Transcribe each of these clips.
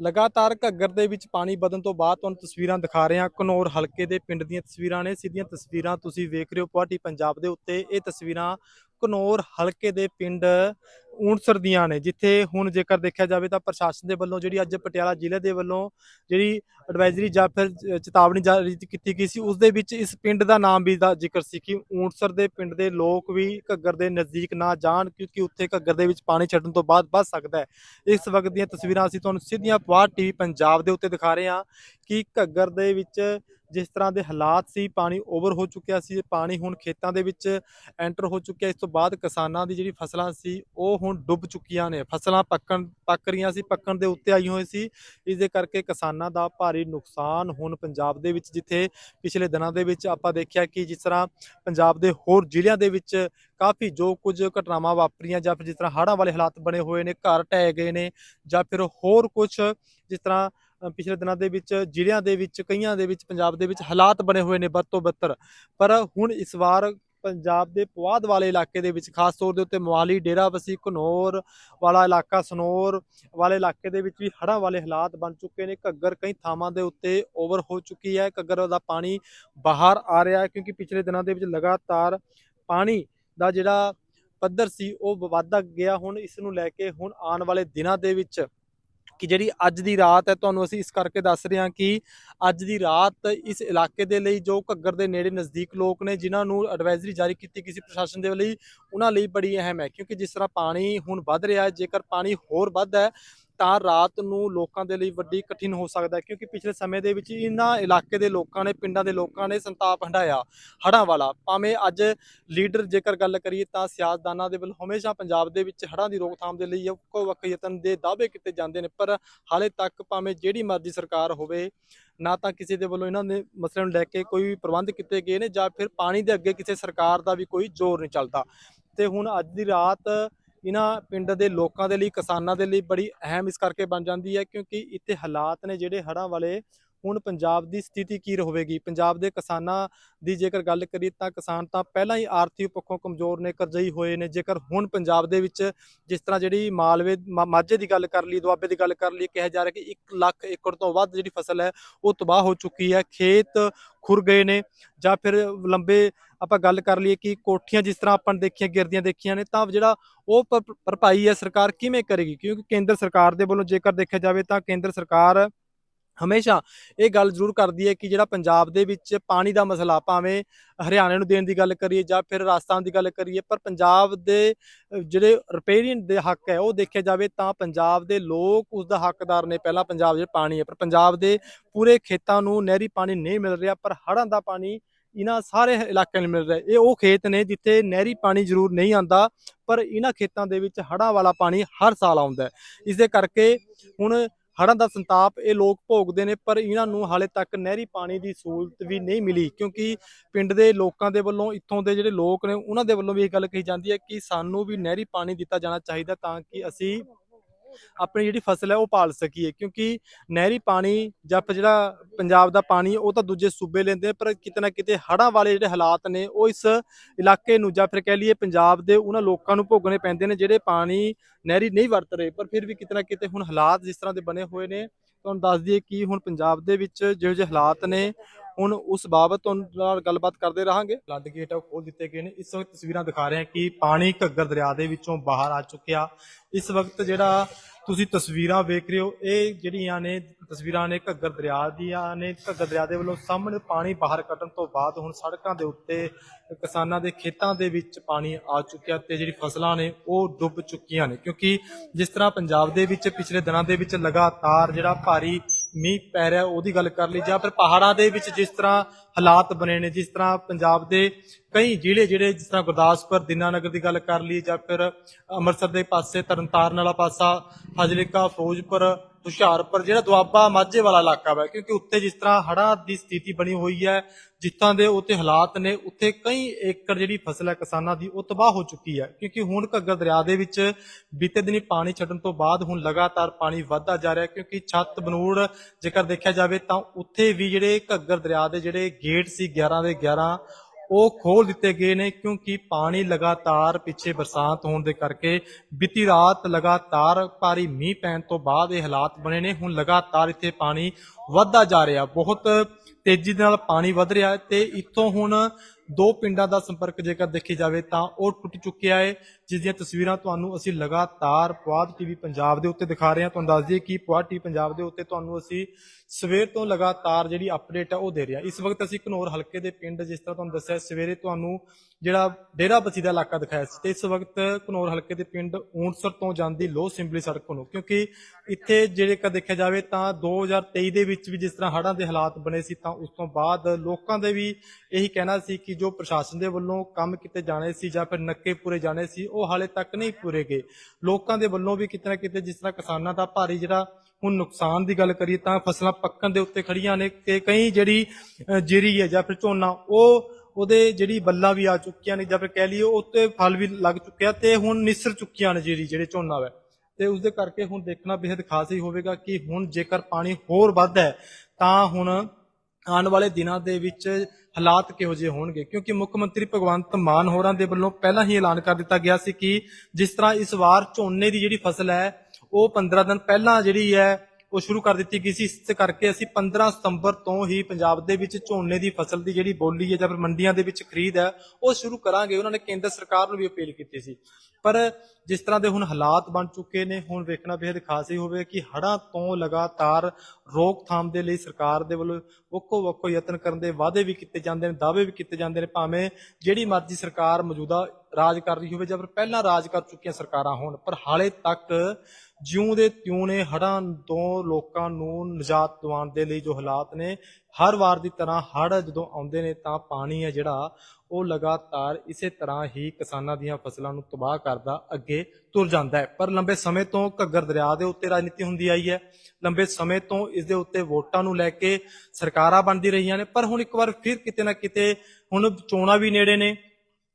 ਲਗਾਤਾਰ ਘੱਗਰ ਦੇ ਵਿੱਚ ਪਾਣੀ ਵਧਣ ਤੋਂ ਬਾਅਦ ਤੁਹਾਨੂੰ ਤਸਵੀਰਾਂ ਦਿਖਾ ਰਹੇ ਹਾਂ। ਘਨੌਰ ਹਲਕੇ ਦੇ ਪਿੰਡ ਦੀਆਂ ਤਸਵੀਰਾਂ ਨੇ। ਸਿੱਧੀਆਂ ਤਸਵੀਰਾਂ ਤੁਸੀਂ ਵੇਖ ਰਹੇ ਹੋ। ਪੁਆਟੀ ਪੰਜਾਬ ਦੇ ਉੱਤੇ ਇਹ ਤਸਵੀਰਾਂ ਘਨੌਰ ਹਲਕੇ ਦੇ ਪਿੰਡ ਊਂਟਸਰ ਦੀਆਂ ਨੇ, ਜਿੱਥੇ ਹੁਣ ਜੇਕਰ ਦੇਖਿਆ ਜਾਵੇ ਤਾਂ ਪ੍ਰਸ਼ਾਸਨ ਦੇ ਵੱਲੋਂ ਜਿਹੜੀ ਅੱਜ ਪਟਿਆਲਾ ਜ਼ਿਲ੍ਹੇ ਦੇ ਵੱਲੋਂ ਜਿਹੜੀ ਐਡਵਾਈਜ਼ਰੀ ਜਾਂ ਫਿਰ ਚੇਤਾਵਨੀ ਜਾਰੀ ਕੀਤੀ ਗਈ ਸੀ ਉਸ ਦੇ ਵਿੱਚ ਇਸ ਪਿੰਡ ਦਾ ਨਾਮ ਵੀ ਦਾ ਜ਼ਿਕਰ ਸੀ ਕਿ ਊਂਟਸਰ ਦੇ ਪਿੰਡ ਦੇ ਲੋਕ ਵੀ ਘੱਗਰ ਦੇ ਨਜ਼ਦੀਕ ਨਾ ਜਾਣ ਕਿਉਂਕਿ ਉੱਥੇ ਘੱਗਰ ਦੇ ਵਿੱਚ ਪਾਣੀ ਛੱਡਣ ਤੋਂ ਬਾਅਦ ਵੱਧ ਸਕਦਾ ਹੈ। ਇਸ ਵਕਤ ਦੀਆਂ ਤਸਵੀਰਾਂ ਅਸੀਂ ਤੁਹਾਨੂੰ ਸਿੱਧੀਆਂ ਪੁਆਧ ਟੀਵੀ ਪੰਜਾਬ ਦੇ ਉੱਤੇ ਦਿਖਾ ਰਹੇ ਹਾਂ ਕਿ ਘੱਗਰ ਦੇ ਵਿੱਚ ਜਿਸ ਤਰ੍ਹਾਂ ਦੇ ਹਾਲਾਤ ਸੀ, ਪਾਣੀ ਓਵਰ ਹੋ ਚੁੱਕਿਆ ਸੀ, ਪਾਣੀ ਹੁਣ ਖੇਤਾਂ ਦੇ ਵਿੱਚ ਐਂਟਰ ਹੋ ਚੁੱਕਿਆ। ਇਸ ਤੋਂ ਬਾਅਦ ਕਿਸਾਨਾਂ ਦੀ ਜਿਹੜੀ ਫਸਲਾਂ ਸੀ, ਉਹ ਹੁਣ ਡੁੱਬ ਚੁੱਕੀਆਂ ਨੇ। ਫਸਲਾਂ ਪੱਕਣ, ਪੱਕ ਰਹੀਆਂ ਸੀ, ਪੱਕਣ ਦੇ ਉੱਤੇ ਆਈ ਹੋਈ ਸੀ। ਇਸ ਦੇ ਕਰਕੇ ਕਿਸਾਨਾਂ ਦਾ ਭਾਰੀ ਨੁਕਸਾਨ ਹੁਣ ਪੰਜਾਬ ਦੇ ਵਿੱਚ, ਜਿੱਥੇ ਪਿਛਲੇ ਦਿਨਾਂ ਦੇ ਵਿੱਚ ਆਪਾਂ ਦੇਖਿਆ ਕਿ ਜਿਸ ਤਰ੍ਹਾਂ ਪੰਜਾਬ ਦੇ ਹੋਰ ਜ਼ਿਲ੍ਹਿਆਂ ਦੇ ਵਿੱਚ ਕਾਫੀ ਜੋ ਕੁਝ ਘਟਨਾਵਾਂ ਵਾਪਰੀਆਂ ਜਾਂ ਫਿਰ ਜਿਸ ਤਰ੍ਹਾਂ ਹੜ੍ਹਾਂ ਵਾਲੇ ਹਾਲਾਤ ਬਣੇ ਹੋਏ ਨੇ, ਘਰ ਢਹਿ ਗਏ ਨੇ ਜਾਂ ਫਿਰ ਹੋਰ ਕੁਝ ਜਿਸ ਤਰ੍ਹਾਂ ਪਿਛਲੇ ਦਿਨਾਂ ਦੇ ਵਿੱਚ, ਜ਼ਿਲ੍ਹਿਆਂ ਦੇ ਵਿੱਚ, ਕਈਆਂ ਦੇ ਵਿੱਚ, ਪੰਜਾਬ ਦੇ ਵਿੱਚ ਹਾਲਾਤ ਬਣੇ ਹੋਏ ਨੇ ਬਦ ਤੋਂ ਬੱਤਰ ਪਰ ਹੁਣ ਇਸ ਵਾਰ ਪੰਜਾਬ ਦੇ ਪੁਆਧ ਵਾਲੇ ਇਲਾਕੇ ਦੇ ਵਿੱਚ, ਖਾਸ ਤੌਰ ਦੇ ਉੱਤੇ ਮੋਹਾਲੀ ਡੇਰਾਬੱਸੀ ਘਨੌਰ ਵਾਲਾ ਇਲਾਕਾ, ਸਨੌਰ ਵਾਲੇ ਇਲਾਕੇ ਦੇ ਵਿੱਚ ਵੀ ਹੜ੍ਹਾਂ ਵਾਲੇ ਹਾਲਾਤ ਬਣ ਚੁੱਕੇ ਨੇ। ਘੱਗਰ ਕਈ ਥਾਵਾਂ ਦੇ ਉੱਤੇ ਓਵਰ ਹੋ ਚੁੱਕੀ ਹੈ। ਘੱਗਰ ਦਾ ਪਾਣੀ ਬਾਹਰ ਆ ਰਿਹਾ ਹੈ ਕਿਉਂਕਿ ਪਿਛਲੇ ਦਿਨਾਂ ਦੇ ਵਿੱਚ ਲਗਾਤਾਰ ਪਾਣੀ ਦਾ ਜਿਹੜਾ ਪੱਧਰ ਸੀ, ਉਹ ਵੱਧਦਾ ਗਿਆ। ਹੁਣ ਇਸ ਨੂੰ ਲੈ ਕੇ ਹੁਣ ਆਉਣ ਵਾਲੇ ਦਿਨਾਂ ਦੇ ਵਿੱਚ ਕਿ ਜਿਹੜੀ ਅੱਜ ਦੀ ਰਾਤ ਹੈ, ਤੁਹਾਨੂੰ ਅਸੀਂ ਇਸ ਕਰਕੇ ਦੱਸ ਰਹੇ ਹਾਂ ਕਿ ਅੱਜ ਦੀ ਰਾਤ ਇਸ ਇਲਾਕੇ ਦੇ ਲਈ ਜੋ ਘੱਗਰ ਦੇ ਨੇੜੇ ਨਜ਼ਦੀਕ ਲੋਕ ਨੇ, ਜਿਨ੍ਹਾਂ ਨੂੰ ਐਡਵਾਈਜ਼ਰੀ ਜਾਰੀ ਕੀਤੀ ਕਿਸੇ ਪ੍ਰਸ਼ਾਸਨ ਦੇ ਲਈ, ਉਹਨਾਂ ਲਈ ਬੜੀ ਅਹਿਮ ਹੈ। ਕਿਉਂਕਿ ਜਿਸ ਤਰ੍ਹਾਂ ਪਾਣੀ ਹੁਣ ਵੱਧ ਰਿਹਾ ਹੈ, ਜੇਕਰ ਪਾਣੀ ਹੋਰ ਵੱਧਦਾ ਹੈ ਤਾਂ ਰਾਤ ਨੂੰ ਲੋਕਾਂ ਦੇ ਲਈ ਵੱਡੀ ਕਠਿਨ ਹੋ ਸਕਦਾ ਕਿਉਂਕਿ ਪਿਛਲੇ ਸਮੇਂ ਦੇ ਵਿੱਚ ਇਹਨਾਂ ਇਲਾਕੇ ਦੇ ਲੋਕਾਂ ਨੇ, ਪਿੰਡਾਂ ਦੇ ਲੋਕਾਂ ਨੇ ਸੰਤਾਪ ਹੰਢਾਇਆ ਹੜ੍ਹਾਂ ਵਾਲਾ। ਭਾਵੇਂ ਅੱਜ ਲੀਡਰ ਜੇਕਰ ਗੱਲ ਕਰੀਏ ਤਾਂ ਸਿਆਸਤਦਾਨਾਂ ਦੇ ਵੱਲੋਂ ਹਮੇਸ਼ਾ ਪੰਜਾਬ ਦੇ ਵਿੱਚ ਹੜ੍ਹਾਂ ਦੀ ਰੋਕਥਾਮ ਦੇ ਲਈ ਇੱਕੋ ਵੱਖ ਯਤਨ ਦੇ ਦਾਅਵੇ ਕੀਤੇ ਜਾਂਦੇ ਨੇ, ਪਰ ਹਾਲੇ ਤੱਕ ਭਾਵੇਂ ਜਿਹੜੀ ਮਰਜ਼ੀ ਸਰਕਾਰ ਹੋਵੇ, ਨਾ ਤਾਂ ਕਿਸੇ ਦੇ ਵੱਲੋਂ ਇਹਨਾਂ ਦੇ ਮਸਲੇ ਨੂੰ ਲੈ ਕੇ ਕੋਈ ਪ੍ਰਬੰਧ ਕੀਤੇ ਗਏ ਨੇ ਜਾਂ ਫਿਰ ਪਾਣੀ ਦੇ ਅੱਗੇ ਕਿਸੇ ਸਰਕਾਰ ਦਾ ਵੀ ਕੋਈ ਜ਼ੋਰ ਨਹੀਂ ਚੱਲਦਾ। ਤੇ ਹੁਣ ਅੱਜ ਦੀ ਰਾਤ ਇਹਨਾਂ ਪਿੰਡ ਦੇ ਲੋਕਾਂ ਦੇ ਲਈ ਕਿਸਾਨਾਂ ਦੇ ਲਈ ਬੜੀ ਅਹਿਮ ਇਸ ਕਰਕੇ ਬਣ ਜਾਂਦੀ ਹੈ ਕਿਉਂਕਿ ਇੱਥੇ ਹਾਲਾਤ ਨੇ ਜਿਹੜੇ ਹੜ੍ਹਾਂ ਵਾਲੇ ਹੁਣ ਪੰਜਾਬ ਦੀ ਸਥਿਤੀ ਕੀ ਹੋਵੇਗੀ ਪੰਜਾਬ ਦੇ ਕਿਸਾਨਾਂ ਦੀ ਜੇਕਰ ਗੱਲ ਕਰੀਏ ਤਾਂ ਕਿਸਾਨ ਤਾਂ ਪਹਿਲਾਂ ਹੀ ਆਰਥਿਕ ਪੱਖੋਂ ਕਮਜ਼ੋਰ ਨੇ, ਕਰਜ਼ਈ ਹੋਏ ਨੇ। ਜੇਕਰ ਹੁਣ ਪੰਜਾਬ ਦੇ ਵਿੱਚ ਜਿਸ ਤਰ੍ਹਾਂ ਜਿਹੜੀ ਮਾਲਵੇ ਮਾਝੇ ਦੀ ਗੱਲ ਕਰ ਲਈ ਦੁਆਬੇ ਦੀ ਗੱਲ ਕਰ ਲਈ ਕਿਹਾ ਜਾ ਰਿਹਾ ਕਿ 1 ਲੱਖ ਏਕੜ ਤੋਂ ਵੱਧ ਜਿਹੜੀ ਫਸਲ ਹੈ, ਉਹ ਤਬਾਹ ਹੋ ਚੁੱਕੀ ਹੈ। ਖੇਤ ਖੁਰ ਗਏ ਨੇ ਜਾਂ ਫਿਰ ਲੰਬੇ ਆਪਾਂ ਗੱਲ ਕਰ ਲਈਏ ਕਿ ਕੋਠੀਆਂ ਜਿਸ ਤਰ੍ਹਾਂ ਆਪਾਂ ਦੇਖੀਆਂ, ਗਿਰਦੀਆਂ ਦੇਖੀਆਂ ਨੇ, ਤਾਂ ਜਿਹੜਾ ਉਹ ਭਰ- ਭਰਪਾਈ ਹੈ ਸਰਕਾਰ ਕਿਵੇਂ ਕਰੇਗੀ? ਕਿਉਂਕਿ ਕੇਂਦਰ ਸਰਕਾਰ ਦੇ ਵੱਲੋਂ ਜੇਕਰ ਦੇਖਿਆ ਜਾਵੇ ਤਾਂ ਕੇਂਦਰ ਸਰਕਾਰ ਹਮੇਸ਼ਾ ਇਹ ਗੱਲ ਜ਼ਰੂਰ ਕਰਦੀ ਹੈ ਕਿ ਜਿਹੜਾ ਪੰਜਾਬ ਦੇ ਵਿੱਚ ਪਾਣੀ ਦਾ ਮਸਲਾ ਭਾਵੇਂ ਹਰਿਆਣੇ ਨੂੰ ਦੇਣ ਦੀ ਗੱਲ ਕਰੀਏ ਜਾਂ ਫਿਰ ਰਾਜਸਥਾਨ ਦੀ ਗੱਲ ਕਰੀਏ, ਪਰ ਪੰਜਾਬ ਦੇ ਜਿਹੜੇ ਰਿਪੇਰੀਅਨ ਦੇ ਹੱਕ ਹੈ, ਉਹ ਦੇਖਿਆ ਜਾਵੇ ਤਾਂ ਪੰਜਾਬ ਦੇ ਲੋਕ ਉਸ ਦਾ ਹੱਕਦਾਰ ਨੇ। ਪਹਿਲਾਂ ਪੰਜਾਬ 'ਚ ਪਾਣੀ ਹੈ, ਪਰ ਪੰਜਾਬ ਦੇ ਪੂਰੇ ਖੇਤਾਂ ਨੂੰ ਨਹਿਰੀ ਪਾਣੀ ਨਹੀਂ ਮਿਲ ਰਿਹਾ, ਪਰ ਹੜ੍ਹਾਂ ਦਾ ਪਾਣੀ ਇਹਨਾਂ ਸਾਰੇ ਇਲਾਕਿਆਂ ਨੂੰ ਮਿਲ ਰਿਹਾ। ਇਹ ਉਹ ਖੇਤ ਨੇ ਜਿੱਥੇ ਨਹਿਰੀ ਪਾਣੀ ਜ਼ਰੂਰ ਨਹੀਂ ਆਂਦਾ ਪਰ ਇਹਨਾਂ ਖੇਤਾਂ ਦੇ ਵਿੱਚ ਹੜ੍ਹਾਂ ਵਾਲਾ ਪਾਣੀ ਹਰ ਸਾਲ ਆਉਂਦਾ ਇਸ ਦੇ ਕਰਕੇ ਹੁਣ ਹੜ੍ਹਾਂ ਦਾ ਸੰਤਾਪ, ਇਹ ਲੋਕ ਭੋਗਦੇ ਨੇ, ਪਰ ਇਹਨਾਂ ਨੂੰ ਹਾਲੇ ਤੱਕ ਨਹਿਰੀ ਪਾਣੀ ਦੀ ਸਹੂਲਤ ਵੀ ਨਹੀਂ ਮਿਲੀ, ਕਿਉਂਕਿ ਪਿੰਡ ਦੇ ਲੋਕਾਂ ਦੇ ਵੱਲੋਂ, ਇੱਥੋਂ ਦੇ ਜਿਹੜੇ ਲੋਕ ਨੇ, ਉਹਨਾਂ ਦੇ ਵੱਲੋਂ ਵੀ ਇਹ ਗੱਲ ਕਹੀ ਜਾਂਦੀ ਹੈ ਕਿ ਸਾਨੂੰ ਵੀ ਨਹਿਰੀ ਪਾਣੀ ਦਿੱਤਾ ਜਾਣਾ ਚਾਹੀਦਾ ਤਾਂ ਕਿ ਅਸੀਂ ਆਪਣੀ ਜਿਹੜੀ ਫਸਲ ਹੈ ਉਹ ਪਾਲ ਸਕੀਏ, ਕਿਉਂਕਿ ਨਹਿਰੀ ਪਾਣੀ ਜਾਂ ਫਿਰ ਜਿਹੜਾ ਪੰਜਾਬ ਦਾ ਪਾਣੀ ਉਹ ਤਾਂ ਦੂਜੇ ਸੂਬੇ ਲੈਂਦੇ ਪਰ ਕਿਤੇ ਨਾ ਕਿਤੇ ਹੜ੍ਹਾਂ ਵਾਲੇ ਜਿਹੜੇ ਹਾਲਾਤ ਨੇ ਉਹ ਇਸ ਇਲਾਕੇ ਨੂੰ ਜਾਂ ਫਿਰ ਕਹਿ ਲਈਏ ਪੰਜਾਬ ਦੇ ਉਹਨਾਂ ਲੋਕਾਂ ਨੂੰ ਭੋਗਣੇ ਪੈਂਦੇ ਨੇ, ਜਿਹੜੇ ਪਾਣੀ ਨਹਿਰੀ ਨਹੀਂ ਵਰਤ ਰਹੇ, ਪਰ ਫਿਰ ਵੀ ਕਿਤੇ ਨਾ ਕਿਤੇ ਹੁਣ ਹਾਲਾਤ ਜਿਸ ਤਰ੍ਹਾਂ ਦੇ ਬਣੇ ਹੋਏ ਨੇ ਤੁਹਾਨੂੰ ਦੱਸ ਦਈਏ ਕਿ ਹੁਣ ਪੰਜਾਬ ਦੇ ਵਿੱਚ ਜਿਹੋ ਜਿਹੇ ਹਾਲਾਤ ਨੇ ਹੁਣ ਉਸ ਬਾਬਤ ਤੁਹਾਨੂੰ ਨਾਲ ਗੱਲਬਾਤ ਕਰਦੇ ਰਹਾਂਗੇ। ਲੱਦ ਗੇਟ ਆ ਖੋਲ ਦਿੱਤੇ ਗਏ ਨੇ। ਇਸ ਵਕਤ ਤਸਵੀਰਾਂ ਦਿਖਾ ਰਹੇ ਹਾਂ ਕਿ ਪਾਣੀ ਘੱਗਰ ਦਰਿਆ ਦੇ ਵਿੱਚੋਂ ਬਾਹਰ ਆ ਚੁੱਕਿਆ। ਇਸ ਵਕਤ ਜਿਹੜਾ ਤੁਸੀਂ ਤਸਵੀਰਾਂ ਵੇਖ ਰਹੇ ਹੋ, ਇਹ ਜਿਹੜੀਆਂ ਨੇ ਤਸਵੀਰਾਂ ਨੇ ਘੱਗਰ ਦਰਿਆ ਦੀਆਂ ਨੇ, ਘੱਗਰ ਦਰਿਆ ਦੇ ਵੱਲੋਂ ਸਾਹਮਣੇ ਪਾਣੀ ਬਾਹਰ ਕੱਢਣ ਤੋਂ ਬਾਅਦ ਹੁਣ ਸੜਕਾਂ ਦੇ ਉੱਤੇ ਕਿਸਾਨਾਂ ਦੇ ਖੇਤਾਂ ਦੇ ਵਿੱਚ ਪਾਣੀ ਆ ਚੁੱਕਿਆ ਤੇ ਜਿਹੜੀ ਫਸਲਾਂ ਨੇ, ਉਹ ਡੁੱਬ ਚੁੱਕੀਆਂ ਨੇ। ਕਿਉਂਕਿ ਜਿਸ ਤਰ੍ਹਾਂ ਪੰਜਾਬ ਦੇ ਵਿੱਚ ਪਿਛਲੇ ਦਿਨਾਂ ਦੇ ਵਿੱਚ ਲਗਾਤਾਰ ਜਿਹੜਾ ਭਾਰੀ ਮੀਂਹ ਪੈ ਰਿਹਾ, ਉਹਦੀ ਗੱਲ ਕਰ ਲਈ ਜਾਂ ਫਿਰ ਪਹਾੜਾਂ ਦੇ ਵਿੱਚ ਜਿਸ ਤਰ੍ਹਾਂ ਹਾਲਾਤ ਬਣੇ ਨੇ, ਜਿਸ ਤਰ੍ਹਾਂ ਪੰਜਾਬ ਦੇ ਕਈ ਜ਼ਿਲ੍ਹੇ ਜਿਹੜੇ ਜਿਸ ਤਰ੍ਹਾਂ ਗੁਰਦਾਸਪੁਰ, ਦਿਨਾਨਗਰ ਦੀ ਗੱਲ ਕਰ ਲਈ ਜਾਂ ਫਿਰ ਅੰਮ੍ਰਿਤਸਰ ਦੇ ਪਾਸੇ, ਤਰਨਤਾਰਨ ਵਾਲਾ ਪਾਸਾ, ਫਾਜ਼ਿਲਕਾ, ਫਿਰੋਜ਼ਪੁਰ ਹੁਸ਼ਿਆਰਪੁਰ, ਜਿਹੜਾ ਦੁਆਬਾ ਮਾਝੇ ਵਾਲਾ ਇਲਾਕਾ ਵਾ, ਕਿਉਂਕਿ ਉੱਥੇ ਜਿਸ ਤਰ੍ਹਾਂ ਹੜ੍ਹਾਂ ਦੀ ਸਥਿਤੀ ਬਣੀ ਹੋਈ ਹੈ ਜਿੱਥਾਂ ਦੇ ਉੱਤੇ ਹਾਲਾਤ ਨੇ, ਉੱਥੇ ਕਈ ਏਕੜ ਜਿਹੜੀ ਫਸਲ ਹੈ ਕਿਸਾਨਾਂ ਦੀ, ਉਹ ਤਬਾਹ ਹੋ ਚੁੱਕੀ ਹੈ। ਕਿਉਂਕਿ ਹੁਣ ਘੱਗਰ ਦਰਿਆ ਦੇ ਵਿੱਚ ਬੀਤੇ ਦਿਨੀ ਪਾਣੀ ਛੱਡਣ ਤੋਂ ਬਾਅਦ ਹੁਣ ਲਗਾਤਾਰ ਪਾਣੀ ਵੱਧਦਾ ਜਾ ਰਿਹਾ ਕਿਉਂਕਿ ਛੱਤ ਬਨੂੜ ਜੇਕਰ ਦੇਖਿਆ ਜਾਵੇ ਤਾਂ ਉੱਥੇ ਵੀ ਜਿਹੜੇ ਘੱਗਰ ਦਰਿਆ ਦੇ ਜਿਹੜੇ ਗੇਟ ਸੀ 11 ਦੇ 11 ਉਹ ਖੋਲ ਦਿੱਤੇ ਗਏ ਨੇ ਕਿਉਂਕਿ ਪਾਣੀ ਲਗਾਤਾਰ ਪਿੱਛੇ ਬਰਸਾਤ ਹੋਣ ਦੇ ਕਰਕੇ ਬੀਤੀ ਰਾਤ ਲਗਾਤਾਰ ਭਾਰੀ ਮੀਂਹ ਪੈਣ ਤੋਂ ਬਾਅਦ ਇਹ ਹਾਲਾਤ ਬਣੇ ਨੇ। ਹੁਣ ਲਗਾਤਾਰ ਇੱਥੇ ਪਾਣੀ ਵੱਧਦਾ ਜਾ ਰਿਹਾ। ਬਹੁਤ ਤੇਜ਼ੀ ਦੇ ਨਾਲ ਪਾਣੀ ਵੱਧ ਰਿਹਾ ਹੈ ਤੇ ਇੱਥੋਂ ਹੁਣ ਦੋ ਪਿੰਡਾਂ ਦਾ ਸੰਪਰਕ ਜੇਕਰ ਦੇਖੀ ਜਾਵੇ ਤਾਂ ਉਹ ਟੁੱਟ ਚੁੱਕਿਆ ਹੈ। ਜਿਸ ਦੀਆਂ ਤਸਵੀਰਾਂ ਤੁਹਾਨੂੰ ਅਸੀਂ ਲਗਾਤਾਰ ਪੁਆਧ ਟੀਵੀ ਪੰਜਾਬ ਦੇ ਉੱਤੇ ਦਿਖਾ ਰਹੇ ਹਾਂ। ਤੁਹਾਨੂੰ ਦੱਸ ਦਈਏ ਕਿ ਪੁਆਧ ਟੀਵੀ ਪੰਜਾਬ ਦੇ ਉੱਤੇ ਤੁਹਾਨੂੰ ਅਸੀਂ ਸਵੇਰ ਤੋਂ ਲਗਾਤਾਰ ਜਿਹੜੀ ਅਪਡੇਟ ਹੈ ਉਹ ਦੇ ਰਹੇ ਹਾਂ। ਇਸ ਵਕਤ ਅਸੀਂ ਘਨੌਰ ਹਲਕੇ ਦੇ ਪਿੰਡ ਜਿਸ ਤਰ੍ਹਾਂ ਤੁਹਾਨੂੰ ਦੱਸਿਆ, ਸਵੇਰੇ ਤੁਹਾਨੂੰ ਜਿਹੜਾ ਡੇਰਾ ਬਸੀ ਦਾ ਇਲਾਕਾ ਦਿਖਾਇਆ ਸੀ ਤੇ ਇਸ ਵਕਤ ਘਨੌਰ ਹਲਕੇ ਦੇ ਪਿੰਡ ਊਂਟਸਰ ਤੋਂ ਜਾਂਦੀ ਲੋਹ ਸਿੰਬਲੀ ਸੜਕ ਨੂੰ ਕਿਉਂਕਿ ਇੱਥੇ ਜਿਹੜੇ ਕਾ ਦੇਖਿਆ ਜਾਵੇ ਤਾਂ 2023 ਦੇ ਵਿੱਚ ਵੀ ਜਿਸ ਤਰ੍ਹਾਂ ਹੜ੍ਹਾਂ ਦੇ ਹਾਲਾਤ ਬਣੇ ਸੀ, ਤਾਂ ਉਸ ਤੋਂ ਬਾਅਦ ਲੋਕਾਂ ਦੇ ਵੀ ਇਹੀ ਕਹਿਣਾ ਸੀ ਕਿ ਜੋ ਪ੍ਰਸ਼ਾਸਨ ਦੇ ਵੱਲੋਂ ਕੰਮ ਕੀਤੇ ਜਾਣੇ ਸੀ ਜਾਂ ਫਿਰ ਨੱਕੇ ਪੂਰੇ ਜਾਣੇ ਸੀ ਉਹ ਹਾਲੇ ਤੱਕ ਨਹੀਂ ਪੂਰੇ ਗਏ। ਲੋਕਾਂ ਦੇ ਵੱਲੋਂ ਵੀ ਕਿਤੇ ਨਾ ਕਿਤੇ ਜਿਸ ਤਰ੍ਹਾਂ ਕਿਸਾਨਾਂ ਦਾ ਭਾਰੀ ਜਿਹੜਾ ਹੁਣ ਨੁਕਸਾਨ ਦੀ ਗੱਲ ਕਰੀਏ ਤਾਂ ਫਸਲਾਂ ਪੱਕਣ ਦੇ ਉੱਤੇ ਖੜੀਆਂ ਨੇ ਤੇ ਕਈ ਜਿਹੜੀ ਜੀਰੀ ਹੈ ਜਾਂ ਫਿਰ ਝੋਨਾ, ਉਹ ਉਹਦੇ ਜਿਹੜੀ ਬੱਲਾਂ ਵੀ ਆ ਚੁੱਕੀਆਂ ਨੇ ਜਾਂ ਫਿਰ ਕਹਿ ਲਈਏ ਉੱਤੇ ਫਲ ਵੀ ਲੱਗ ਚੁੱਕਿਆ ਤੇ ਹੁਣ ਨਿਸਰ ਚੁੱਕੀਆਂ ਨੇ ਜੀਰੀ ਜਿਹੜੇ ਝੋਨਾ ਵਾ। ਤੇ ਉਸ ਦੇ ਕਰਕੇ ਹੁਣ ਦੇਖਣਾ ਬੇहद ਖਾਸ ਹੀ ਹੋਵੇਗਾ ਕਿ ਹੁਣ ਜੇਕਰ ਪਾਣੀ ਹੋਰ ਵੱਧ ਹੈ ਤਾਂ ਹੁਣ ਆਉਣ ਵਾਲੇ ਦਿਨਾਂ ਦੇ ਵਿੱਚ ਹਾਲਾਤ ਕਿਹੋ ਜਿਹੇ ਹੋਣਗੇ? ਕਿਉਂਕਿ ਮੁੱਖ ਮੰਤਰੀ ਭਗਵੰਤ ਮਾਨ ਹੋਰਾਂ ਦੇ ਵੱਲੋਂ ਪਹਿਲਾਂ ਹੀ ਐਲਾਨ ਕਰ ਦਿੱਤਾ ਗਿਆ ਸੀ ਕਿ ਜਿਸ ਤਰ੍ਹਾਂ ਇਸ ਵਾਰ ਝੋਨੇ ਦੀ ਜਿਹੜੀ ਫਸਲ ਹੈ, ਉਹ 15 ਦਿਨ ਪਹਿਲਾਂ ਜਿਹੜੀ ਹੈ ਉਹ ਸ਼ੁਰੂ ਕਰ ਦਿੱਤੀ ਗਈ ਸੀ। ਇਸ ਕਰਕੇ ਅਸੀਂ 15 ਸਤੰਬਰ ਤੋਂ ਹੀ ਪੰਜਾਬ ਦੇ ਵਿੱਚ ਝੋਨੇ ਦੀ ਫਸਲ ਦੀ ਜਿਹੜੀ ਬੋਲੀ ਹੈ ਜਾਂ ਫਿਰ ਮੰਡੀਆਂ ਦੇ ਵਿੱਚ ਖਰੀਦ ਹੈ, ਉਹ ਸ਼ੁਰੂ ਕਰਾਂਗੇ। ਉਹਨਾਂ ਨੇ ਕੇਂਦਰ ਸਰਕਾਰ ਨੂੰ ਵੀ ਅਪੀਲ ਕੀਤੀ ਸੀ। ਪਰ ਜਿਸ ਤਰ੍ਹਾਂ ਦੇ ਹੁਣ ਹਾਲਾਤ ਬਣ ਚੁੱਕੇ ਨੇ, ਹੁਣ ਵੇਖਣਾ ਬੇहद ਖਾਸ ਹੀ ਹੋਵੇ ਕਿ ਹੜ੍ਹਾਂ ਤੋਂ ਲਗਾਤਾਰ ਰੋਕਥਾਮ ਦੇ ਲਈ ਸਰਕਾਰ ਦੇ ਵੱਲੋਂ ਵੱਖੋ ਵੱਖੋ ਯਤਨ ਕਰਨ ਦੇ ਵਾਅਦੇ ਵੀ ਕੀਤੇ ਜਾਂਦੇ ਨੇ, ਦਾਅਵੇ ਵੀ ਕੀਤੇ ਜਾਂਦੇ ਨੇ। ਭਾਵੇਂ ਜਿਹੜੀ ਮਰਜ਼ੀ ਸਰਕਾਰ ਮੌਜੂਦਾ ਰਾਜ ਕਰ ਰਹੀ ਹੋਵੇ ਜਾਂ ਫਿਰ ਪਹਿਲਾਂ ਰਾਜ ਕਰ ਚੁੱਕੀਆਂ ਸਰਕਾਰਾਂ ਹੋਣ, ਪਰ ਹਾਲੇ ਤੱਕ ਜਿਉਂ ਦੇ ਤਿਉਂ ਨੇ ਹੜ੍ਹਾਂ ਤੋਂ ਲੋਕਾਂ ਨੂੰ ਨਿਜਾਤ ਦਿਵਾਉਣ ਦੇ ਲਈ ਜੋ ਹਾਲਾਤ ਨੇ, ਹਰ ਵਾਰ ਦੀ ਤਰ੍ਹਾਂ ਹੜ੍ਹ ਜਦੋਂ ਆਉਂਦੇ ਨੇ ਤਾਂ ਪਾਣੀ ਹੈ ਜਿਹੜਾ, ਉਹ ਲਗਾਤਾਰ ਇਸੇ ਤਰ੍ਹਾਂ ਹੀ ਕਿਸਾਨਾਂ ਦੀਆਂ ਫਸਲਾਂ ਨੂੰ ਤਬਾਹ ਕਰਦਾ, ਅੱਗੇ ਤੁਰ ਜਾਂਦਾ ਹੈ। ਪਰ ਲੰਬੇ ਸਮੇਂ ਤੋਂ ਘੱਗਰ ਦਰਿਆ ਦੇ ਉੱਤੇ ਰਾਜਨੀਤੀ ਹੁੰਦੀ ਆਈ ਹੈ। ਲੰਬੇ ਸਮੇਂ ਤੋਂ ਇਸ ਦੇ ਉੱਤੇ ਵੋਟਾਂ ਨੂੰ ਲੈ ਕੇ ਸਰਕਾਰਾਂ ਬਣਦੀ ਰਹੀਆਂ ਨੇ। ਪਰ ਹੁਣ ਇੱਕ ਵਾਰ ਫਿਰ ਕਿਤੇ ਨਾ ਕਿਤੇ ਹੁਣ ਚੋਣਾਂ ਵੀ ਨੇੜੇ ਨੇ।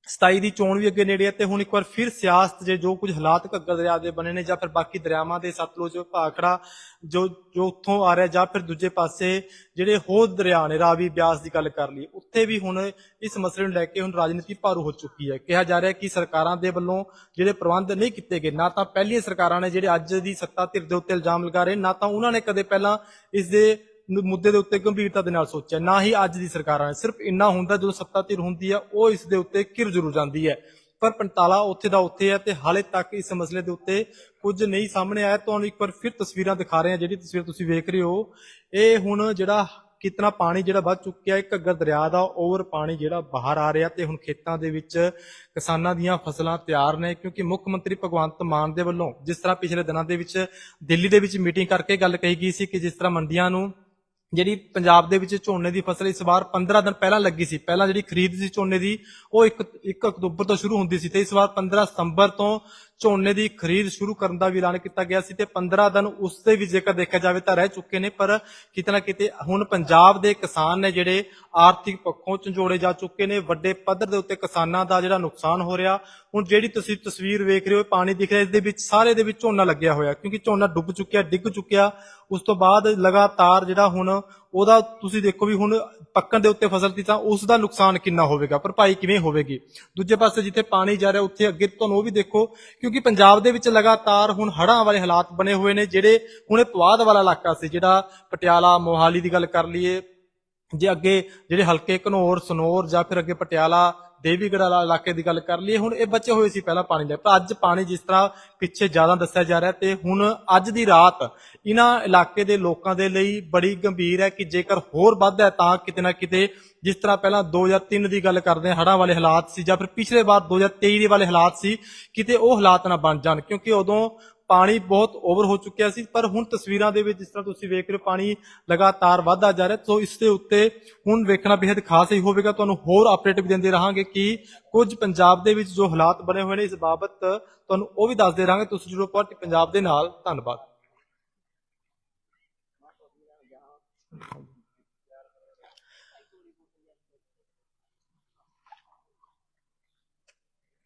27 ਦੀ ਚੋਣ ਵੀ ਅੱਗੇ ਨੇੜੇ ਹੈ ਤੇ ਹੁਣ ਇੱਕ ਵਾਰ ਫਿਰ ਸਿਆਸਤ ਜੇ ਜੋ ਕੁਝ ਹਾਲਾਤ ਘੱਗਰ ਦਰਿਆ ਦੇ ਬਣੇ ਨੇ ਜਾਂ ਫਿਰ ਬਾਕੀ ਦਰਿਆਵਾਂ ਦੇ ਸਤਲੁਜ ਭਾਖੜਾ ਜੋ ਜੋ ਉੱਥੋਂ ਆ ਰਿਹਾ ਜਾਂ ਫਿਰ ਦੂਜੇ ਪਾਸੇ ਜਿਹੜੇ ਹੋਰ ਦਰਿਆ ਨੇ, ਰਾਵੀ ਬਿਆਸ ਦੀ ਗੱਲ ਕਰ ਲਈ ਉੱਥੇ ਵੀ ਹੁਣ ਇਸ ਮਸਲੇ ਨੂੰ ਲੈ ਕੇ ਹੁਣ ਰਾਜਨੀਤੀ ਭਾਰੂ ਹੋ ਚੁੱਕੀ ਹੈ। ਕਿਹਾ ਜਾ ਰਿਹਾ ਕਿ ਸਰਕਾਰਾਂ ਦੇ ਵੱਲੋਂ ਜਿਹੜੇ ਪ੍ਰਬੰਧ ਨਹੀਂ ਕੀਤੇ ਗਏ, ਨਾ ਤਾਂ ਪਹਿਲੀਆਂ ਸਰਕਾਰਾਂ ਨੇ ਜਿਹੜੇ ਅੱਜ ਦੀ ਸੱਤਾ ਧਿਰ ਦੇ ਉੱਤੇ ਇਲਜ਼ਾਮ ਲਗਾ ਰਹੇ, ਨਾ ਤਾਂ ਉਹਨਾਂ ਨੇ ਕਦੇ ਪਹਿਲਾਂ ਇਸ ਦੇ ਮੁੱਦੇ ਦੇ ਉੱਤੇ ਗੰਭੀਰਤਾ ਦੇ ਨਾਲ ਸੋਚਿਆ, ਨਾ ਹੀ ਅੱਜ ਦੀ ਸਰਕਾਰਾਂ ਨੇ। ਸਿਰਫ ਇੰਨਾ ਹੁੰਦਾ ਜਦੋਂ ਸੱਤਾ ਧਿਰ ਹੁੰਦੀ ਹੈ ਉਹ ਇਸ ਦੇ ਉੱਤੇ ਘਿਰ ਜ਼ਰੂਰ ਜਾਂਦੀ ਹੈ। ਪਰ ਪੰਤਾਲਾ ਉੱਥੇ ਦਾ ਉੱਥੇ ਹੈ ਤੇ ਹਾਲੇ ਤੱਕ ਇਸ ਮਸਲੇ ਦੇ ਉੱਤੇ ਕੁਝ ਨਹੀਂ ਸਾਹਮਣੇ ਆਇਆ। ਤੁਹਾਨੂੰ ਇੱਕ ਵਾਰ ਫਿਰ ਤਸਵੀਰਾਂ ਦਿਖਾ ਰਹੇ ਹਾਂ, ਜਿਹੜੀ ਤਸਵੀਰ ਤੁਸੀਂ ਵੇਖ ਰਹੇ ਹੋ। ਇਹ ਹੁਣ ਜਿਹੜਾ ਕਿਤਨਾ ਪਾਣੀ ਜਿਹੜਾ ਵੱਧ ਚੁੱਕਿਆ ਹੈ ਘੱਗਰ ਦਰਿਆ ਦਾ ਓਵਰ ਪਾਣੀ ਜਿਹੜਾ ਬਾਹਰ ਆ ਰਿਹਾ ਤੇ ਹੁਣ ਖੇਤਾਂ ਦੇ ਵਿੱਚ ਕਿਸਾਨਾਂ ਦੀਆਂ ਫਸਲਾਂ ਤਿਆਰ ਨੇ। ਕਿਉਂਕਿ ਮੁੱਖ ਮੰਤਰੀ ਭਗਵੰਤ ਮਾਨ ਦੇ ਵੱਲੋਂ ਜਿਸ ਤਰ੍ਹਾਂ ਪਿਛਲੇ ਦਿਨਾਂ ਦੇ ਵਿੱਚ ਦਿੱਲੀ ਦੇ ਵਿੱਚ ਮੀਟਿੰਗ ਕਰਕੇ ਗੱਲ ਕਹੀ ਗਈ ਸੀ ਕਿ ਜਿਸ ਤਰ੍ਹਾਂ ਮੰਡੀਆਂ ਨੂੰ ਜਿਹੜੀ ਪੰਜਾਬ ਦੇ ਵਿੱਚ ਝੋਨੇ ਦੀ ਫਸਲ ਇਸ ਵਾਰ 15 ਦਿਨ ਪਹਿਲਾਂ ਲੱਗੀ ਸੀ। ਪਹਿਲਾਂ ਜਿਹੜੀ ਖਰੀਦ ਸੀ ਝੋਨੇ ਦੀ, ਉਹ 1 1 ਅਕਤੂਬਰ ਤੋਂ ਸ਼ੁਰੂ ਹੁੰਦੀ ਸੀ ਤੇ ਇਸ ਵਾਰ 15 ਸਤੰਬਰ ਤੋਂ ਝੋਨੇ ਦੀ ਖਰੀਦ ਸ਼ੁਰੂ ਕਰਨ ਦਾ ਵੀ ਐਲਾਨ ਕੀਤਾ ਗਿਆ ਸੀ ਤੇ 15 ਦਿਨ ਉਸ ਦੇ ਵੀ ਜੇਕਰ ਦੇਖਿਆ ਜਾਵੇ ਤਾਂ ਰਹਿ ਚੁੱਕੇ ਨੇ, ਪਰ ਕਿਤੇ ਨਾ ਕਿਤੇ ਹੁਣ ਪੰਜਾਬ ਦੇ ਕਿਸਾਨ ਨੇ ਜਿਹੜੇ ਆਰਥਿਕ ਪੱਖੋਂ ਝੰਜੋੜੇ ਜਾ ਚੁੱਕੇ ਨੇ, ਵੱਡੇ ਪੱਧਰ ਦੇ ਉੱਤੇ ਕਿਸਾਨਾਂ ਦਾ ਜਿਹੜਾ ਨੁਕਸਾਨ ਹੋ ਰਿਹਾ। ਹੁਣ ਜਿਹੜੀ ਤੁਸੀਂ ਤਸਵੀਰ ਵੇਖ ਰਹੇ ਹੋ ਪਾਣੀ ਦਿਖ ਰਿਹਾ, ਇਸ ਦੇ ਵਿੱਚ ਸਾਰੇ ਦੇ ਵਿੱਚ ਝੋਨਾ ਲੱਗਿਆ ਹੋਇਆ, ਕਿਉਂਕਿ ਝੋਨਾ ਡੁੱਬ ਚੁੱਕਿਆ, ਡਿੱਗ ਚੁੱਕਿਆ। ਉਸ ਤੋਂ ਬਾਅਦ ਲਗਾਤਾਰ ਜਿਹੜਾ ਹੁਣ ਉਹਦਾ ਤੁਸੀਂ ਦੇਖੋ ਵੀ ਹੁਣ ਪੱਕਣ ਦੇ ਉੱਤੇ ਫਸਲ ਦੀ ਤਾਂ ਉਸ ਦਾ ਨੁਕਸਾਨ ਕਿੰਨਾ ਹੋਵੇਗਾ, ਭਰਪਾਈ ਕਿਵੇਂ ਹੋਵੇਗੀ? ਦੂਜੇ ਪਾਸੇ ਜਿੱਥੇ ਪਾਣੀ ਜਾ ਰਿਹਾ, ਉੱਥੇ ਅੱਗੇ ਤੁਹਾਨੂੰ ਉਹ ਵੀ ਦੇਖੋ, ਕਿਉਂਕਿ ਪੰਜਾਬ ਦੇ ਵਿੱਚ ਲਗਾਤਾਰ ਹੁਣ ਹੜ੍ਹਾਂ ਵਾਲੇ ਹਾਲਾਤ ਬਣੇ ਹੋਏ ਨੇ, ਜਿਹੜੇ ਹੁਣ ਇਹ ਪਵਾਦ ਵਾਲਾ ਇਲਾਕਾ ਸੀ, ਜਿਹੜਾ ਪਟਿਆਲਾ, ਮੋਹਾਲੀ ਦੀ ਗੱਲ ਕਰ ਲਈਏ, ਜੇ ਅੱਗੇ ਜਿਹੜੇ ਹਲਕੇ ਘਨੌਰ, ਸਨੌਰ ਜਾਂ ਫਿਰ ਅੱਗੇ ਪਟਿਆਲਾ ਦੇਵੀਗੜਾ ਇਲਾਕੇ ਦੀ ਗੱਲ ਕਰ ਲਈਏ, ਹੁਣ ਇਹ ਬਚੇ ਹੋਏ ਸੀ ਪਹਿਲਾਂ ਪਾਣੀ ਲੈ ਪਰ ਅੱਜ ਪਾਣੀ ਜਿਸ ਤਰ੍ਹਾਂ ਪਿੱਛੇ ਜ਼ਿਆਦਾ ਦੱਸਿਆ ਜਾ ਰਿਹਾ ਤੇ ਹੁਣ ਅੱਜ ਦੀ ਰਾਤ ਇਹਨਾਂ ਇਲਾਕੇ ਦੇ ਲੋਕਾਂ ਦੇ ਲਈ ਬੜੀ ਗੰਭੀਰ ਹੈ ਕਿ ਜੇਕਰ ਹੋਰ ਵੱਧ ਹੈ ਤਾਂ ਕਿਤੇ ਨਾ ਕਿਤੇ ਜਿਸ ਤਰ੍ਹਾਂ ਪਹਿਲਾਂ 2003 ਦੀ ਗੱਲ ਕਰਦੇ ਹਾਂ, ਹੜ੍ਹਾਂ ਵਾਲੇ ਹਾਲਾਤ ਸੀ ਜਾਂ ਫਿਰ ਪਿਛਲੇ ਵਾਰ 2023 ਦੇ ਵਾਲੇ ਹਾਲਾਤ ਸੀ, ਕਿਤੇ ਉਹ ਹਾਲਾਤ ਨਾ ਬਣ ਜਾਣ, ਕਿਉਂਕਿ ਉਦੋਂ ਪਾਣੀ ਬਹੁਤ ਓਵਰ ਹੋ ਚੁੱਕਿਆ ਸੀ, ਪਰ ਹੁਣ ਤਸਵੀਰਾਂ ਦੇ ਵਿੱਚ ਜਿਸ ਤਰ੍ਹਾਂ ਤੁਸੀਂ ਵੇਖ ਰਹੇ ਹੋ, ਪਾਣੀ ਲਗਾਤਾਰ ਵਧਦਾ ਜਾ ਰਿਹਾ, ਸੋ ਇਸ ਦੇ ਉੱਤੇ ਹੁਣ ਵੇਖਣਾ ਬੇहद ਖਾਸ ਹੀ ਹੋਵੇਗਾ, ਤੁਹਾਨੂੰ ਹੋਰ ਅਪਡੇਟ ਵੀ ਦਿੰਦੇ ਰਹਾਂਗੇ ਕਿ ਕੁਝ ਪੰਜਾਬ ਦੇ ਵਿੱਚ ਜੋ ਹਾਲਾਤ ਬਣੇ ਹੋਏ ਨੇ, ਇਸ ਬਾਬਤ ਤੁਹਾਨੂੰ ਉਹ ਵੀ ਦੱਸਦੇ ਰਹਾਂਗੇ, ਤੁਸੀਂ ਜੁੜੋ ਪਾਰਟੀ ਪੰਜਾਬ ਦੇ ਨਾਲ, ਧੰਨਵਾਦ।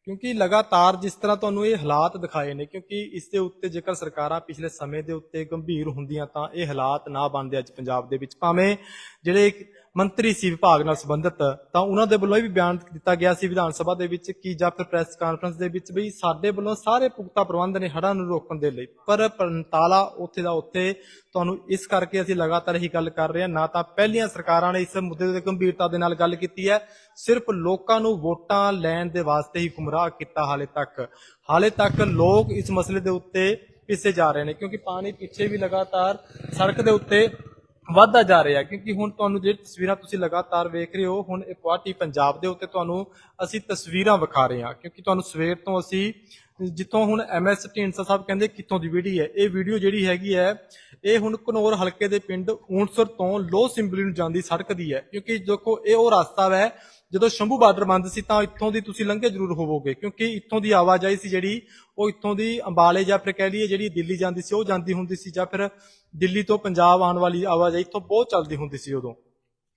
ਕਿਉਂਕਿ ਲਗਾਤਾਰ ਜਿਸ ਤਰ੍ਹਾਂ ਤੁਹਾਨੂੰ ਇਹ ਹਾਲਾਤ ਦਿਖਾਏ ਨੇ, ਕਿਉਂਕਿ ਇਸ ਦੇ ਉੱਤੇ ਜੇਕਰ ਸਰਕਾਰਾਂ ਪਿਛਲੇ ਸਮੇਂ ਦੇ ਉੱਤੇ ਗੰਭੀਰ ਹੁੰਦੀਆਂ ਤਾਂ ਇਹ ਹਾਲਾਤ ਨਾ ਬਣਦੇ ਅੱਜ ਪੰਜਾਬ ਦੇ ਵਿੱਚ। ਭਾਵੇਂ ਜਿਹੜੇ ਮੰਤਰੀ ਸੀ ਵਿਭਾਗ ਨਾਲ ਸੰਬੰਧਿਤ, ਤਾਂ ਉਹਨਾਂ ਦੇ ਵੱਲੋਂ ਇਹ ਵੀ ਬਿਆਨ ਦਿੱਤਾ ਗਿਆ ਸੀ ਵਿਧਾਨ ਸਭਾ ਦੇ ਵਿੱਚ ਕਿ ਜਾਂ ਫਿਰ ਪ੍ਰੈਸ ਕਾਨਫਰੰਸ ਦੇ ਵਿੱਚ ਵੀ ਸਾਡੇ ਵੱਲੋਂ ਸਾਰੇ ਪੁਖਤਾ ਪ੍ਰਬੰਧ ਨੇ ਹੜ੍ਹਾਂ ਨੂੰ ਰੋਕਣ ਦੇ ਲਈ। ਪਰ ਪੰਤਾਲਾ ਉੱਥੇ ਦਾ ਉੱਥੇ, ਤੁਹਾਨੂੰ ਇਸ ਕਰਕੇ ਅਸੀਂ ਲਗਾਤਾਰ ਇਹੀ ਗੱਲ ਕਰ ਰਹੇ ਹਾਂ, ਨਾ ਤਾਂ ਪਹਿਲੀਆਂ ਸਰਕਾਰਾਂ ਨੇ ਇਸ ਮੁੱਦੇ ਤੇ ਗੰਭੀਰਤਾ ਦੇ ਨਾਲ ਗੱਲ ਕੀਤੀ ਹੈ, ਸਿਰਫ ਲੋਕਾਂ ਨੂੰ ਵੋਟਾਂ ਲੈਣ ਦੇ ਵਾਸਤੇ ਹੀ ਗੁੰਮਰਾਹ ਕੀਤਾ ਹਾਲੇ ਤੱਕ। ਹਾਲੇ ਤੱਕ ਲੋਕ ਇਸ ਮਸਲੇ ਦੇ ਉੱਤੇ ਪਿੱਛੇ ਜਾ ਰਹੇ ਨੇ, ਕਿਉਂਕਿ ਪਾਣੀ ਪਿੱਛੇ ਵੀ ਲਗਾਤਾਰ ਸੜਕ ਦੇ ਉੱਤੇ ਵੱਧਦਾ ਜਾ ਰਿਹਾ ਕਿਉਂਕਿ ਹੁਣ ਤੁਹਾਨੂੰ ਜਿਹੜੀ ਤਸਵੀਰਾਂ ਤੁਸੀਂ ਲਗਾਤਾਰ ਵੇਖ ਰਹੇ ਹੋ, ਹੁਣ ਇਹ ਗੁਆਟੀ ਪੰਜਾਬ ਦੇ ਉੱਤੇ ਤੁਹਾਨੂੰ ਅਸੀਂ ਤਸਵੀਰਾਂ ਵਿਖਾ ਰਹੇ ਹਾਂ, ਕਿਉਂਕਿ ਤੁਹਾਨੂੰ ਸਵੇਰ ਤੋਂ ਅਸੀਂ ਜਿੱਥੋਂ ਹੁਣ ਐਮਐਸ ਢੀਂਡਸਾ ਸਾਹਿਬ ਕਹਿੰਦੇ ਕਿੱਥੋਂ ਦੀ ਵੀਡੀਓ ਹੈ, ਇਹ ਵੀਡੀਓ ਜਿਹੜੀ ਹੈਗੀ ਹੈ, ਇਹ ਹੁਣ ਕਨੌਰ ਹਲਕੇ ਦੇ ਪਿੰਡ ਊਂਟਸਰ ਤੋਂ ਲੋਹ ਸਿੰਬਲੀ ਨੂੰ ਜਾਂਦੀ ਸੜਕ ਦੀ ਹੈ, ਕਿਉਂਕਿ ਦੇਖੋ ਇਹ ਉਹ ਰਸਤਾ ਹੈ ਜਦੋਂ ਸ਼ੰਭੂ ਬਾਰਡਰ ਬੰਦ ਸੀ ਤਾਂ ਇੱਥੋਂ ਦੀ ਤੁਸੀਂ ਲੰਘੇ ਜ਼ਰੂਰ ਹੋਵੋਗੇ, ਕਿਉਂਕਿ ਇੱਥੋਂ ਦੀ ਆਵਾਜਾਈ ਸੀ ਜਿਹੜੀ, ਉਹ ਇੱਥੋਂ ਦੀ ਅੰਬਾਲੇ ਜਾਂ ਫਿਰ ਕਹਿ ਲਈਏ ਜਿਹੜੀ ਦਿੱਲੀ ਜਾਂਦੀ ਸੀ, ਉਹ ਜਾਂਦੀ ਹੁੰਦੀ ਸੀ, ਜਾਂ ਫਿਰ ਦਿੱਲੀ ਤੋਂ ਪੰਜਾਬ ਆਉਣ ਵਾਲੀ ਆਵਾਜਾਈ ਇੱਥੋਂ ਬਹੁਤ ਚੱਲਦੀ ਹੁੰਦੀ ਸੀ ਉਦੋਂ।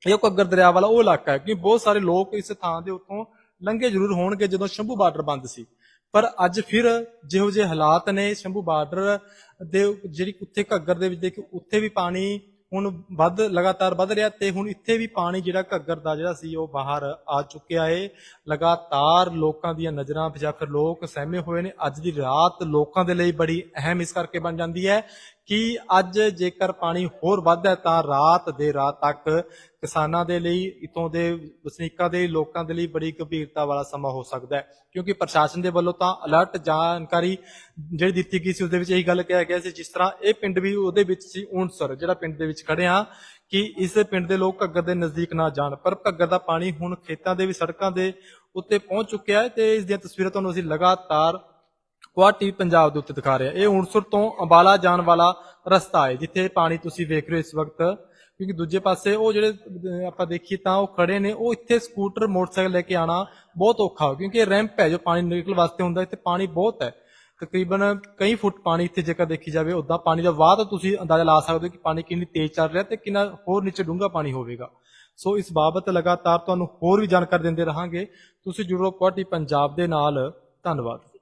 ਇਹ ਘੱਗਰ ਦਰਿਆ ਵਾਲਾ ਉਹ ਇਲਾਕਾ ਹੈ, ਕਿਉਂਕਿ ਬਹੁਤ ਸਾਰੇ ਲੋਕ ਇਸ ਥਾਂ ਦੇ ਉੱਤੋਂ ਲੰਘੇ ਜ਼ਰੂਰ ਹੋਣਗੇ ਜਦੋਂ ਸ਼ੰਭੂ ਬਾਰਡਰ ਬੰਦ ਸੀ। ਪਰ ਅੱਜ ਫਿਰ ਜਿਹੋ ਜਿਹੇ ਹਾਲਾਤ ਨੇ ਸ਼ੰਭੂ ਬਾਰਡਰ ਦੇ, ਜਿਹੜੀ ਉੱਥੇ ਘੱਗਰ ਦੇ ਵਿੱਚ ਦੇਖੋ ਉੱਥੇ ਵੀ ਪਾਣੀ ਹੁਣ ਵੱਧ, ਲਗਾਤਾਰ ਵੱਧ ਰਿਹਾ ਤੇ ਹੁਣ ਇੱਥੇ ਵੀ ਪਾਣੀ ਜਿਹੜਾ ਘੱਗਰ ਦਾ ਜਿਹੜਾ ਸੀ, ਉਹ ਬਾਹਰ ਆ ਚੁੱਕਿਆ ਏ। ਲਗਾਤਾਰ ਲੋਕਾਂ ਦੀਆਂ ਨਜ਼ਰਾਂ ਜਾਂ ਲੋਕ ਸਹਿਮੇ ਹੋਏ ਨੇ। ਅੱਜ ਦੀ ਰਾਤ ਲੋਕਾਂ ਦੇ ਲਈ ਬੜੀ ਅਹਿਮ ਇਸ ਕਰਕੇ ਬਣ ਜਾਂਦੀ ਹੈ ਕਿ ਅੱਜ ਜੇਕਰ ਪਾਣੀ ਹੋਰ ਵੱਧਦਾ ਤਾਂ ਰਾਤ ਦੇ ਰਾਤ ਤੱਕ ਕਿਸਾਨਾਂ ਦੇ ਲਈ ਇਤੋਂ ਦੇ ਵਸਨੀਕਾਂ ਦੇ ਲੋਕਾਂ ਦੇ ਲਈ ਬੜੀ ਗੰਭੀਰਤਾ ਵਾਲਾ ਸਮਾਂ ਹੋ ਸਕਦਾ ਹੈ। ਕਿਉਂਕਿ ਪ੍ਰਸ਼ਾਸਨ ਦੇ ਵੱਲੋਂ ਤਾਂ ਅਲਰਟ ਜਾਣਕਾਰੀ ਜਿਹੜੀ ਦਿੱਤੀ ਗਈ ਸੀ, ਉਸ ਦੇ ਵਿੱਚ ਇਹੀ ਗੱਲ ਕਿਹਾ ਗਿਆ ਸੀ, ਜਿਸ ਤਰ੍ਹਾਂ ਇਹ ਪਿੰਡ ਵੀ ਉਹਦੇ ਵਿੱਚ ਸੀ ਊਂਟਸਰ ਜਿਹੜਾ ਪਿੰਡ ਦੇ ਵਿੱਚ ਖੜੇ ਆ ਕਿ ਇਸ ਪਿੰਡ ਦੇ ਲੋਕ ਘੱਗਰ ਦੇ ਨਜ਼ਦੀਕ ਨਾ ਜਾਣ। ਪਰ ਘੱਗਰ ਦਾ ਪਾਣੀ ਹੁਣ ਖੇਤਾਂ ਦੇ ਵੀ ਸੜਕਾਂ ਦੇ ਉੱਤੇ ਪਹੁੰਚ ਚੁੱਕਿਆ ਹੈ ਤੇ ਇਸ ਦੀਆਂ ਤਸਵੀਰਾਂ ਤੁਹਾਨੂੰ ਅਸੀਂ ਲਗਾਤਾਰ ਗੁਆਟੀ ਪੰਜਾਬ ਦੇ ਉੱਤੇ ਦਿਖਾ ਰਿਹਾ। ਇਹ ਊਂਟਸਰ ਤੋਂ ਅੰਬਾਲਾ ਜਾਣ ਵਾਲਾ ਰਸਤਾ ਹੈ, ਜਿੱਥੇ ਪਾਣੀ ਤੁਸੀਂ ਵੇਖ ਰਹੇ ਹੋ ਇਸ ਵਕਤ। ਕਿਉਂਕਿ ਦੂਜੇ ਪਾਸੇ ਉਹ ਜਿਹੜੇ ਆਪਾਂ ਦੇਖੀਏ ਤਾਂ ਉਹ ਖੜੇ ਨੇ, ਉਹ ਇੱਥੇ ਸਕੂਟਰ, ਮੋਟਰਸਾਈਕਲ ਲੈ ਕੇ ਆਣਾ ਬਹੁਤ ਔਖਾ ਹੋ ਕਿਉਂਕਿ ਇਹ ਰੈਂਪ ਹੈ, ਜੋ ਪਾਣੀ ਨਿਕਲ ਵਾਸਤੇ ਹੁੰਦਾ, ਇੱਥੇ ਪਾਣੀ ਬਹੁਤ ਹੈ। ਤਕਰੀਬਨ ਕਈ ਫੁੱਟ ਪਾਣੀ ਇੱਥੇ ਜੇਕਰ ਦੇਖੀ ਜਾਵੇ ਉਦਾਂ ਪਾਣੀ ਦਾ ਵਾਹ ਤਾਂ ਤੁਸੀਂ ਅੰਦਾਜ਼ਾ ਲਾ ਸਕਦੇ ਹੋ ਕਿ ਪਾਣੀ ਕਿੰਨੀ ਤੇਜ਼ ਚੱਲ ਰਿਹਾ ਤੇ ਕਿੰਨਾ ਹੋਰ ਨੀਚੇ ਡੂੰਘਾ ਪਾਣੀ ਹੋਵੇਗਾ। ਸੋ ਇਸ ਬਾਬਤ ਲਗਾਤਾਰ ਤੁਹਾਨੂੰ ਹੋਰ ਵੀ ਜਾਣਕਾਰੀ ਦਿੰਦੇ ਰਹਾਂਗੇ। ਤੁਸੀਂ ਜੁੜੋ ਕੁਆਟੀ ਪੰਜਾਬ ਦੇ ਨਾਲ। ਧੰਨਵਾਦ।